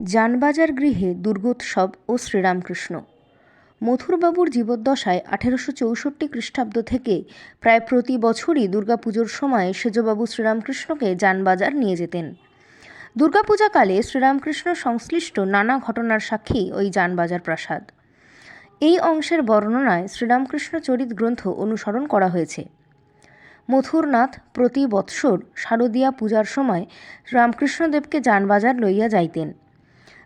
জানবাজার গৃহে দুর্গোৎসব ও শ্রীরামকৃষ্ণ। মথুরবাবুর জীবদ্দশায় আঠেরোশো চৌষট্টি খ্রিস্টাব্দ থেকে প্রায় প্রতি বছরই দুর্গাপুজোর সময় সেজবাবু শ্রীরামকৃষ্ণকে জানবাজার নিয়ে যেতেন। দুর্গাপূজাকালে শ্রীরামকৃষ্ণ সংশ্লিষ্ট নানা ঘটনার সাক্ষী ওই জানবাজার প্রাসাদ। এই অংশের বর্ণনায় শ্রীরামকৃষ্ণ চরিত গ্রন্থ অনুসরণ করা হয়েছে। মথুরনাথ প্রতি বৎসর শারদীয়া পূজার সময় রামকৃষ্ণদেবকে যানবাজার লইয়া যাইতেন।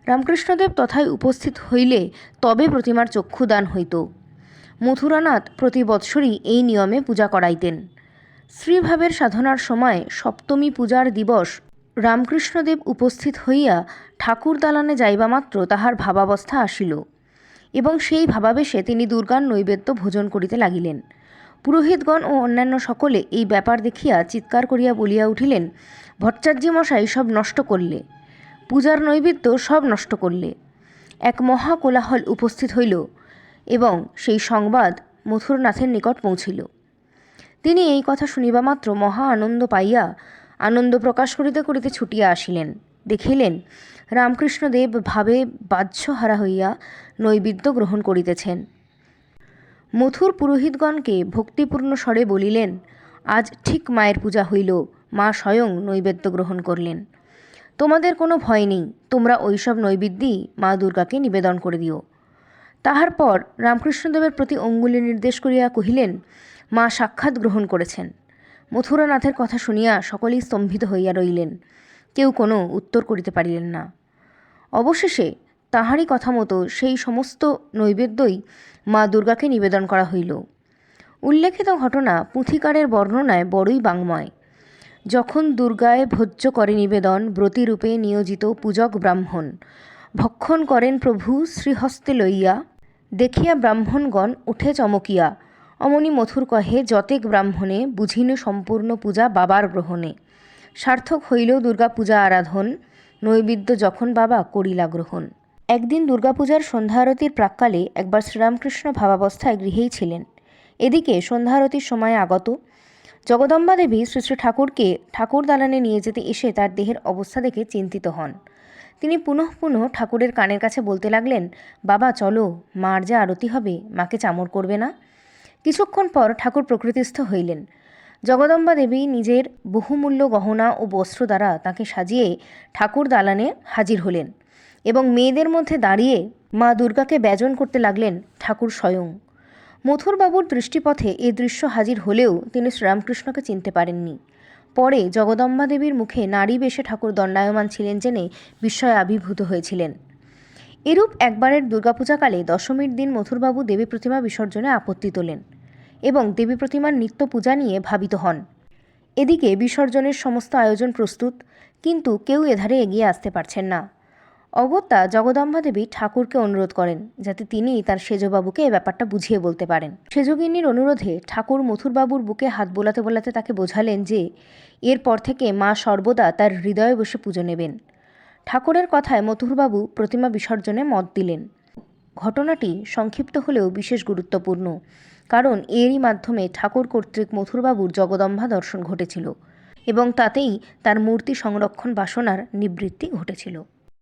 রামকৃষ্ণদেব তথায় উপস্থিত হইলে তবে প্রতিমার চক্ষুদান হইত। মথুরানাথ প্রতি বৎসরই এই নিয়মে পূজা করাইতেন। শ্রীভাবের সাধনার সময় সপ্তমী পূজার দিবস রামকৃষ্ণদেব উপস্থিত হইয়া ঠাকুর দালানে যাইবামাত্র তাহার ভাবাবস্থা আসিল এবং সেই ভাবাবেশে তিনি দুর্গার নৈবেদ্য ভোজন করিতে লাগিলেন। পুরোহিতগণ ও অন্যান্য সকলে এই ব্যাপার দেখিয়া চিৎকার করিয়া বলিয়া উঠিলেন ভট্টাচার্য মশাই সব নষ্ট করলে। পূজার নৈবেদ্য সব নষ্ট করলে। এক মহা কোলাহল উপস্থিত হইল এবং সেই সংবাদ মথুরনাথের নিকট পৌঁছিল। তিনি এই কথা শুনিবা মাত্র মহা আনন্দ পাইয়া আনন্দ প্রকাশ করিতে করিতে ছুটিয়া আসিলেন। দেখিলেন রামকৃষ্ণদেব ভাবে বাহ্যহারা হইয়া নৈবেদ্য গ্রহণ করিতেছেন। মথুর পুরোহিতগণকে ভক্তিপূর্ণ স্বরে বলিলেন, আজ ঠিক মায়ের পূজা হইল, মা স্বয়ং নৈবেদ্য গ্রহণ করলেন। তোমাদের কোনো ভয় নেই, তোমরা ওইসব নৈবেদ্যই মা দুর্গাকে নিবেদন করে দিও। তাহার পর রামকৃষ্ণদেবের প্রতি অঙ্গুলি নির্দেশ করিয়া কহিলেন, মা সাক্ষাৎ গ্রহণ করেছেন। মথুরানাথের কথা শুনিয়া সকলেই স্তম্ভিত হইয়া রইলেন, কেউ কোনো উত্তর করিতে পারিলেন না। অবশেষে তাহারই কথা মতো সেই সমস্ত নৈবেদ্যই মা দুর্গাকে নিবেদন করা হইল। উল্লেখিত ঘটনা পুঁথিকারের বর্ণনায় বড়ই বাংময়। যখন দুর্গায় ভোজ্য করে নিবেদন, ব্রতিরূপে নিয়োজিত পূজক ব্রাহ্মণ। ভক্ষণ করেন প্রভু শ্রীহস্তে লইয়া। দেখিয়া ব্রাহ্মণগণ উঠে চমকিয়া। অমনি মথুর কহে, যতেক ব্রাহ্মণে, বুঝিন সম্পূর্ণ পূজা বাবার গ্রহণে। সার্থক হইল দুর্গা পূজা আরাধন, নৈবেদ্য যখন বাবা করিলা গ্রহণ। একদিন দুর্গাপূজার সন্ধ্যা আরতির প্রাক্কালে একবার শ্রীরামকৃষ্ণ ভাবাবস্থায় গৃহেই ছিলেন। এদিকে সন্ধ্যা আরতির সময় আগত জগদম্বা দেবী শ্রী শ্রী ঠাকুরকে ঠাকুর দালানে নিয়ে যেতে এসে তার দেহের অবস্থা দেখে চিন্তিত হন। তিনি পুনঃ পুনঃ ঠাকুরের কানের কাছে বলতে লাগলেন, বাবা, চলো, মার যা আরতি হবে, মাকে চামর করবে না? কিছুক্ষণ পর ঠাকুর প্রকৃতিস্থ হইলেন। জগদম্বা দেবী নিজের বহুমূল্য গহনা ও বস্ত্র দ্বারা তাকে সাজিয়ে ঠাকুর দালানে হাজির হলেন এবং মেয়েদের মধ্যে দাঁড়িয়ে মা দুর্গাকে ব্যজন করতে লাগলেন ঠাকুর স্বয়ং। মথুরবাবুর দৃষ্টিপথে এ দৃশ্য হাজির হলেও তিনি শ্রীরামকৃষ্ণকে চিনতে পারেননি। পরে জগদম্বা দেবীর মুখে নারী বেশে ঠাকুর দণ্ডায়মান ছিলেন জেনে বিস্ময়ে আবির্ভূত হয়েছিলেন। এরূপ একবারের দুর্গাপূজাকালে দশমীর দিন মথুরবাবু দেবী প্রতিমা বিসর্জনে আপত্তি তোলেন এবং দেবী প্রতিমার নিত্য পূজা নিয়ে ভাবিত হন। এদিকে বিসর্জনের সমস্ত আয়োজন প্রস্তুত, কিন্তু কেউ এধারে এগিয়ে আসতে পারছেন না। অগত্যা জগদম্বা দেবী ঠাকুরকে অনুরোধ করেন যাতে তিনি তার সেজবাবুকে এ ব্যাপারটা বুঝিয়ে বলতে পারেন। সেজগিন্নির অনুরোধে ঠাকুর মথুরবাবুর বুকে হাত বোলাতে বোলাতে তাকে বোঝালেন যে, এরপর থেকে মা সর্বদা তার হৃদয়ে বসে পুজো নেবেন। ঠাকুরের কথায় মথুরবাবু প্রতিমা বিসর্জনে মত দিলেন। ঘটনাটি সংক্ষিপ্ত হলেও বিশেষ গুরুত্বপূর্ণ, কারণ এরই মাধ্যমে ঠাকুর কর্তৃক মথুরবাবুর জগদম্বা দর্শন ঘটেছিল এবং তাতেই তার মূর্তি সংরক্ষণ বাসনার নিবৃত্তি ঘটেছিল।